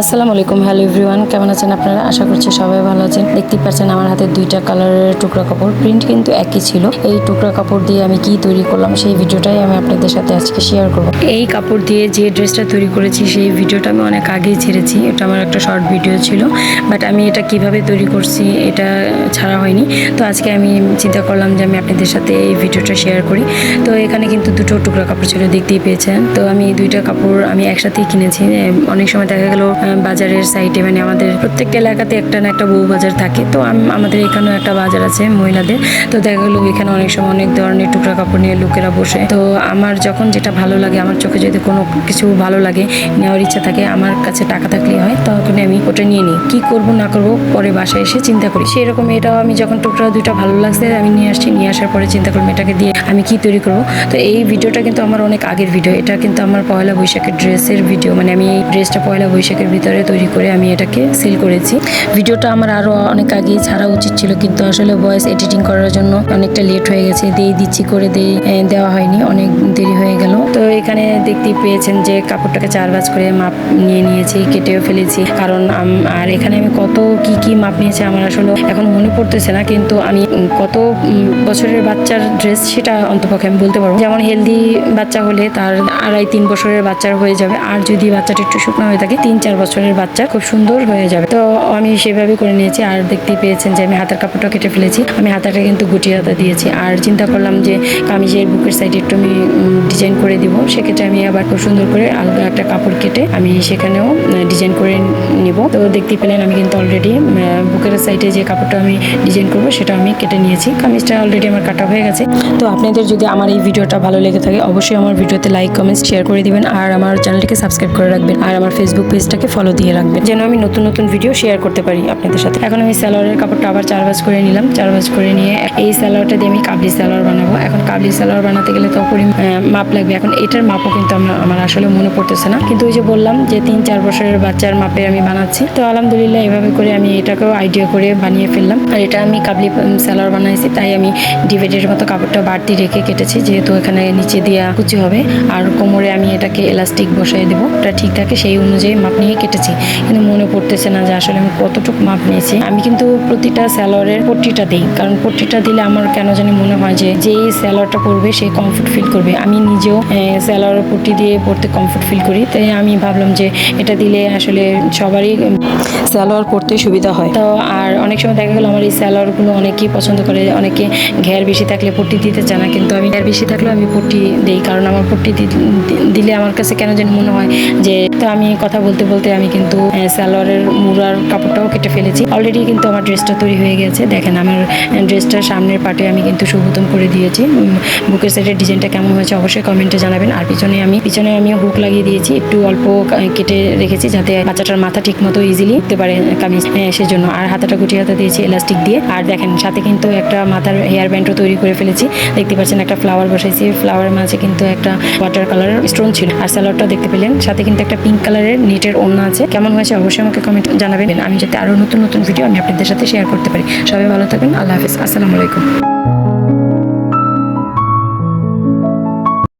আসসালামু আলাইকুম, hello everyone. কেমন আছেন আপনারা? আশা করছি সবাই ভালো আছেন। দেখতেই পাচ্ছেন আমার হাতে দুইটা কালারের টুকরা কাপড়। প্রিন্ট কিন্তু একই ছিল। এই টুকরা কাপড় দিয়ে আমি কি তৈরি করলাম সেই ভিডিওটাই আমি আপনাদের সাথে আজকে শেয়ার করব। এই কাপড় দিয়ে যে ড্রেসটা তৈরি করেছি সেই ভিডিওটা আমি অনেক আগেই ছেড়েছি। এটা আমার একটা শর্ট ভিডিও ছিল। বাট আমি এটা কীভাবে তৈরি করছি এটা ছাড়া হয়নি। তো আজকে আমি চিন্তা করলাম যে আমি আপনাদের সাথে এই ভিডিওটা শেয়ার করি। তো এখানে কিন্তু দুটো টুকরা কাপড় ছিল, দেখতেই পেয়েছেন। তো আমি দুইটা কাপড় আমি একসাথেই কিনেছি। অনেক সময় দেখা গেল বাজারের সাইডে মানে আমাদের প্রত্যেকটা এলাকাতে একটা না একটা বউ বাজার থাকে। তো আমাদের এখানেও একটা বাজার আছে মহিলাদের। তো দেখা গেলো এখানে অনেক সময় অনেক ধরনের টুকরা কাপড় নিয়ে লোকেরা বসে। তো আমার যখন যেটা ভালো লাগে, আমার চোখে যদি কোনো কিছু ভালো লাগে, নেওয়ার ইচ্ছা থাকে, আমার কাছে টাকা থাকলেই হয় তখন আমি ওটা নিয়ে নিই। কী করব, না করব, পরে বাসায় এসে চিন্তা করি। সেরকম এটাও আমি যখন টুকরা দুইটা ভালো লাগছে, আমি নিয়ে আসছি, নিয়ে আসার পরে চিন্তা করলাম, এটাকে দিয়ে আমি কি তৈরি করব? তো এই ভিডিওটা কিন্তু আমার অনেক আগের ভিডিও। এটা কিন্তু আমার পয়লা বৈশাখের ড্রেসের ভিডিও। মানে আমি এই ড্রেসটা পয়লা বৈশাখের ভিতরে তৈরি করে আমি এটাকে সেল করেছি। ভিডিওটা আমার আরও অনেক আগেই ছাড়া উচিত ছিল, কিন্তু আসলে ভয়েস এডিটিং করার জন্য অনেকটা লেট হয়ে গেছে। দিয়ে দিচ্ছি করে দিয়ে দেওয়া হয়নি, অনেক দেরি হয়ে গেল। তো এখানে দেখতেই পেয়েছেন যে কাপড়টাকে চার ভাঁজ করে মাপ নিয়ে নিয়েছি, কেটেও ফেলেছি। কারণ আর এখানে আমি কত কি কি মাপ নিয়েছি আমার আসলে এখন মনে পড়তেছে না, কিন্তু আমি কত বছরের বাচ্চার ড্রেস সেটা অন্তপক্ষে আমি বলতে পারব যেমন হেলদি বাচ্চা হলে তার আড়াই তিন বছরের বাচ্চার হয়ে যাবে, আর যদি বাচ্চাটা একটু শুকনো হয়ে থাকে, তিন চার বছরের বাচ্চা, খুব সুন্দর হয়ে যাবে। তো আমি সেভাবে করে নিয়েছি আর দেখতেই পেয়েছেন যে আমি হাতের কাপড়টা কেটে ফেলেছি। আমি হাতাটা কিন্তু গুটিয়ে হাতা দিয়েছি। আর চিন্তা করলাম যে কামিজের বুকের সাইডে একটু আমি ডিজাইন করে দিব। সেক্ষেত্রে আমি আবার খুব সুন্দর করে আলাদা একটা কাপড় কেটে আমি সেখানেও ডিজাইন করে নিব। তো দেখতে পেলেন আমি কিন্তু অলরেডি বুকের সাইডে যে কাপড়টা আমি ডিজাইন করব সেটা আমি কেটে নিয়েছি। কামিজটা অলরেডি আমার কাটা হয়ে গেছে। তো আপনাদের যদি আমার এই ভিডিওটা ভালো লেগে থাকে, অবশ্যই আমার ভিডিওতে লাইক কমেন্টস শেয়ার করে দিবেন। আর আমার চ্যানেলটিকে সাবস্ক্রাইব করে রাখবেন। আর আমার ফেসবুক পেজটাকে ফলো দিয়ে রাখবেন। যেন আমি নতুন নতুন ভিডিও শেয়ার করতে পারি আপনাদের সাথে। এখন আমি স্যালোয়ারের কাপড়টা আবার চার ভাঁজ করে নিলাম। চার ভাঁজ করে নিয়ে এই স্যালোয়ারটা দিয়ে আমি কাবলি স্যালোয়ার বানাবো। এখন কাবলি স্যালোয়ার বানাতে গেলে তো মাপ লাগবে। এখন এটার মাপও কিন্তু আমার আমার আসলে মনে পড়তেছে না। কিন্তু ওই যে বললাম যে তিন চার বছরের বাচ্চার মাপে আমি বানাচ্ছি। তো আলহামদুলিল্লাহ এভাবে করে আমি এটাকেও আইডিয়া করে বানিয়ে ফেললাম। আর এটা আমি কাবলি স্যালোয়ার বানাইছি, তাই আমি ডিভাইডের মতো কাপড়টা বাড়তি রেখে কেটেছি। যেহেতু এখানে নিচে দিয়া কুচি হবে, আর কোমরে আমি এটাকে এলাস্টিক বসাই দেবো। ওটা ঠিক থাকে, সেই অনুযায়ী মাপ নিয়ে কেটেছি। কিন্তু মনে পড়তেছে না যে আসলে আমি কতটুকু মাপ নিয়েছি। আমি কিন্তু প্রতিটা স্যালোয়ারের পট্টিটা দিই। কারণ পট্টিটা দিলে আমার কেন জানি মনে হয় যে যেই স্যালোয়ারটা পরবে সে কমফোর্ট ফিল করবে। আমি নিজেও স্যালোয়ারের পট্টি দিয়ে পরতে কমফোর্ট ফিল করি। তাই আমি ভাবলাম যে এটা দিলে আসলে সবারই স্যালোয়ার পরতে সুবিধা হয়। তো আর অনেক সময় দেখা গেলো আমার এই স্যালোয়ারগুলো অনেকেই পছন্দ করে। অনেকে ঘের বেশি থাকলে পট্টি দিতে চায় না। কিন্তু আমি ঘের বেশি থাকলেও আমি পট্টি দিই। কারণ আমার পট্টি দিলে আমার কাছে কেন জানি মনে হয় যে, তো আমি কথা বলতে বলতে আমি কিন্তু সালোয়ারের মুড়ার কাপড়টাও কেটে ফেলেছি। অলরেডি কিন্তু আমার ড্রেসটা তৈরি হয়ে গেছে। দেখেন আমার ড্রেসটার সামনের পাটে আমি কিন্তু সুবোতম করে দিয়েছি। বুকের সাইডের ডিজাইনটা কেমন হয়েছে অবশ্যই কমেন্টে জানাবেন। আর পিছনে আমি পিছনে আমি হুক লাগিয়ে দিয়েছি। একটু অল্প কেটে রেখেছি যাতে বাচ্চাটার মাথা ঠিক মতো ইজিলি উঠতে পারে, কামিজ সেজন্য। আর হাতাটা গুটিয়ে হাতা দিয়েছি এলাস্টিক দিয়ে। আর দেখেন, সাথে কিন্তু একটা মাথার হেয়ার ব্যান্ডও তৈরি করে ফেলেছি। দেখতে পাচ্ছেন একটা ফ্লাওয়ার বসাইছি। ফ্লাওয়ারের মাঝে কিন্তু একটা ওয়াটার কালারের স্টোন ছিল। আর স্যালাডটা দেখতে পেলেন। সাথে কিন্তু একটা পিঙ্ক কালারের নেটের ওড়না আছে। কেমন হয়েছে অবশ্যই আমাকে কমেন্ট জানাবেন। আমি যাতে আরও নতুন নতুন ভিডিও আমি আপনাদের সাথে শেয়ার করতে পারি। সবাই ভালো থাকবেন। আল্লাহ হাফিজ। আসসালামু আলাইকুম।